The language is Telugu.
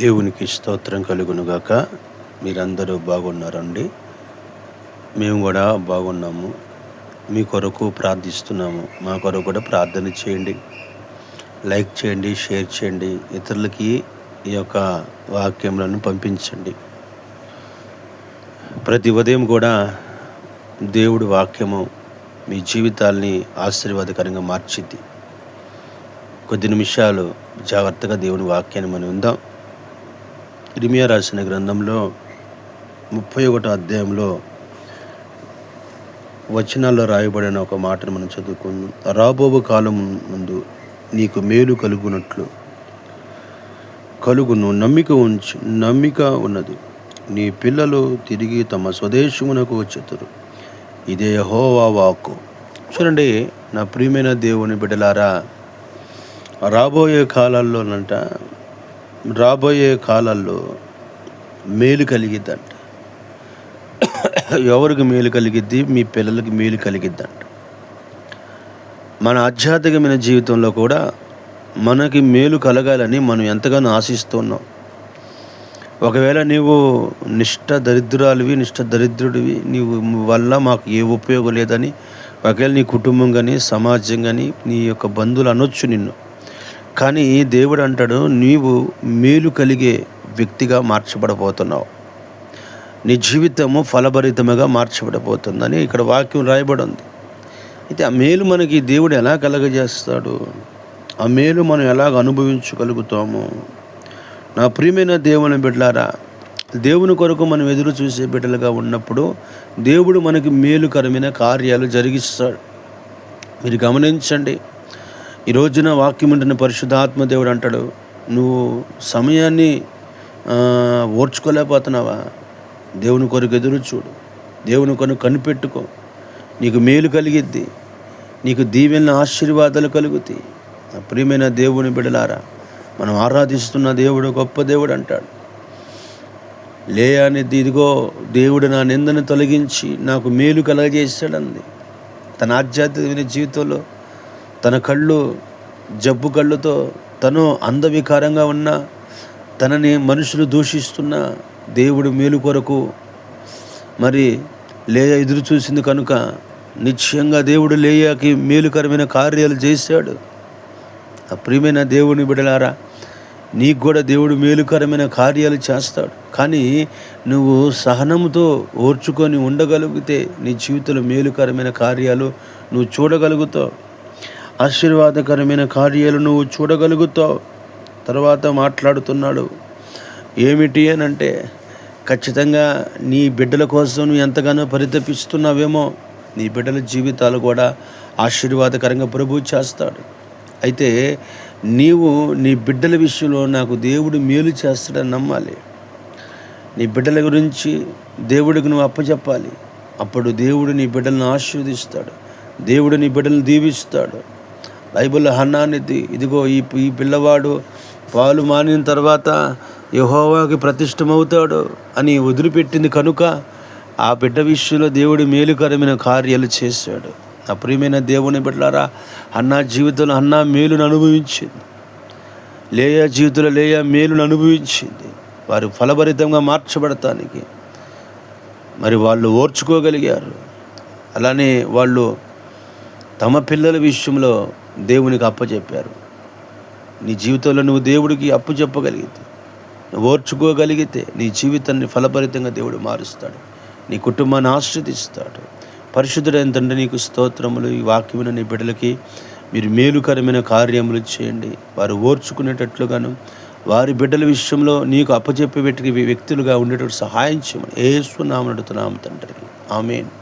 దేవునికి స్తోత్రం కలుగునుగాక. మీరందరూ బాగున్నారండి. మేము కూడా బాగున్నాము. మీ కొరకు ప్రార్థిస్తున్నాము. మా కొరకు కూడా ప్రార్థన చేయండి. లైక్ చేయండి షేర్ చేయండి. ఇతరులకి ఈ యొక్క వాక్యములను పంపించండి. ప్రతి ఉదయం కూడా దేవుడి వాక్యము మీ జీవితాల్ని ఆశీర్వాదకరంగా మార్చిద్ది. కొద్ది నిమిషాలు జాగ్రత్తగా దేవుని వాక్యాన్ని మనం ఉందాం ఇరిమియా రాసిన గ్రంథంలో ముప్పై ఒకటో అధ్యాయంలో వచనాల్లో రాయబడిన ఒక మాటను మనం చదువుకుందాం. రాబోబు కాలం ముందు నీకు మేలు కలుగునట్లు. కలుగును నమ్మిక ఉంచు నమ్మిక ఉన్నది. నీ పిల్లలు తిరిగి తమ స్వదేశమునకు వచ్చేతారు ఇదే హోవా వాక్కు. చూడండి నా ప్రియమైన దేవుని బిడ్డలారా రాబోయే కాలాల్లోనంట రాబోయే కాలాల్లో మేలు కలిగిద్దంట. ఎవరికి మేలు కలిగిద్ది? మీ పిల్లలకి మేలు కలిగిద్దంట. మన ఆధ్యాత్మికమైన జీవితంలో కూడా మనకి మేలు కలగాలని మనం ఎంతగానో ఆశిస్తున్నాం. ఒకవేళ నీవు నిష్ట దరిద్రాలువి నిష్ట దరిద్రుడివి నీవు వల్ల మాకు ఏ ఉపయోగం లేదని ఒకవేళ నీ కుటుంబం కానీ సమాజం కానీ నీ యొక్క బంధువులు అనొచ్చు నిన్ను. కానీ దేవుడు అంటాడు నీవు మేలు కలిగే వ్యక్తిగా మార్చబడబోతున్నావు. నీ జీవితము ఫలభరితముగా మార్చబడబోతుందని ఇక్కడ వాక్యం రాయబడి ఉంది. అయితే ఆ మేలు మనకి దేవుడు ఎలా కలగజేస్తాడు? ఆ మేలు మనం ఎలాగ అనుభవించగలుగుతాము? నా ప్రియమైన దేవుని బిడ్డారా దేవుని కొరకు మనం ఎదురు చూసే బిడ్డలుగా ఉన్నప్పుడు దేవుడు మనకి మేలుకరమైన కార్యాలు జరిగిస్తాడు. మీరు గమనించండి ఈ రోజున వాక్యం ఉంటున్న పరిశుద్ధాత్మ దేవుడు అంటాడు నువ్వు సమయాన్ని ఓర్చుకోలేకపోతున్నావా? దేవుని కొరకు ఎదురు చూడు. దేవుని కొను కనిపెట్టుకో. నీకు మేలు కలిగిద్ది. నీకు దీవెన ఆశీర్వాదాలు కలుగుతాయి. ప్రియమైన దేవుని బిడలారా మనం ఆరాధిస్తున్న దేవుడు గొప్ప దేవుడు అంటాడు. లే అనేది ఇదిగో దేవుడు నా నిందను తొలగించి నాకు మేలు కలగజేశాడంది. తన ఆధ్యాత్మిక జీవితంలో తన కళ్ళు జబ్బు కళ్ళుతో తను అందవికారంగా ఉన్న తనని మనుషులు దూషిస్తున్న దేవుడు మేలు కొరకు మరి లేయ ఎదురు చూసింది కనుక నిశ్చయంగా దేవుడు లేయాకి మేలుకరమైన కార్యాలు చేశాడు. ఆ ప్రియమైన దేవుని బిడలారా నీకు కూడా దేవుడు మేలుకరమైన కార్యాలు చేస్తాడు. కానీ నువ్వు సహనముతో ఓర్చుకొని ఉండగలిగితే నీ జీవితంలో మేలుకరమైన కార్యాలు నువ్వు చూడగలుగుతావు. ఆశీర్వాదకరమైన కార్యాలు నువ్వు చూడగలుగుతావు. తర్వాత మాట్లాడుతున్నాడు. ఏమిటి అని అంటే ఖచ్చితంగా నీ బిడ్డల కోసం నువ్వు ఎంతగానో పరితపిస్తున్నావేమో నీ బిడ్డల జీవితాలు కూడా ఆశీర్వాదకరంగా ప్రభు చేస్తాడు. అయితే నీవు నీ బిడ్డల విషయంలో నాకు దేవుడు మేలు చేస్తాడని నమ్మాలి. నీ బిడ్డల గురించి దేవుడికి నువ్వు అప్పచెప్పాలి. అప్పుడు దేవుడు నీ బిడ్డలను ఆశీర్వదిస్తాడు. దేవుడు నీ బిడ్డలను దీవిస్తాడు. బైబిల్ హన్నాన్ని ఇదిగో ఈ ఈ పిల్లవాడు పాలు మానిన తర్వాత యహోవాకి ప్రతిష్టమవుతాడు అని వదిలిపెట్టింది కనుక ఆ బిడ్డ విషయంలో దేవుడు మేలుకరమైన కార్యాలు చేశాడు. ఆ ప్రియమైన దేవుని బిడ్డలారా అన్నా జీవితంలో అన్నా మేలును అనుభవించింది. లేయా జీవితంలో లేయ మేలును అనుభవించింది. వారు ఫలభరితంగా మార్చబడటానికి మరి వాళ్ళు ఓర్చుకోగలిగారు. అలానే వాళ్ళు తమ పిల్లల విషయంలో దేవునికి అప్పచెప్పారు నీ జీవితంలో నువ్వు దేవుడికి అప్పు చెప్పగలిగితే నువ్వు ఓర్చుకోగలిగితే నీ జీవితాన్ని ఫలభరితంగా దేవుడు మారుస్తాడు. నీ కుటుంబాన్ని ఆశ్రదిస్తాడు. పరిశుద్ధుడైన తండ్రి నీకు స్తోత్రములు. ఈ వాక్యమైన నీ బిడ్డలకి మీరు మేలుకరమైన కార్యములు చేయండి. వారు ఓర్చుకునేటట్లుగాను వారి బిడ్డల విషయంలో నీకు అప్పచెప్పి వ్యక్తులుగా ఉండేటట్టు సహాయం చేయమని ఏసునామడుతున్నాము తండ్రి. ఆమెను.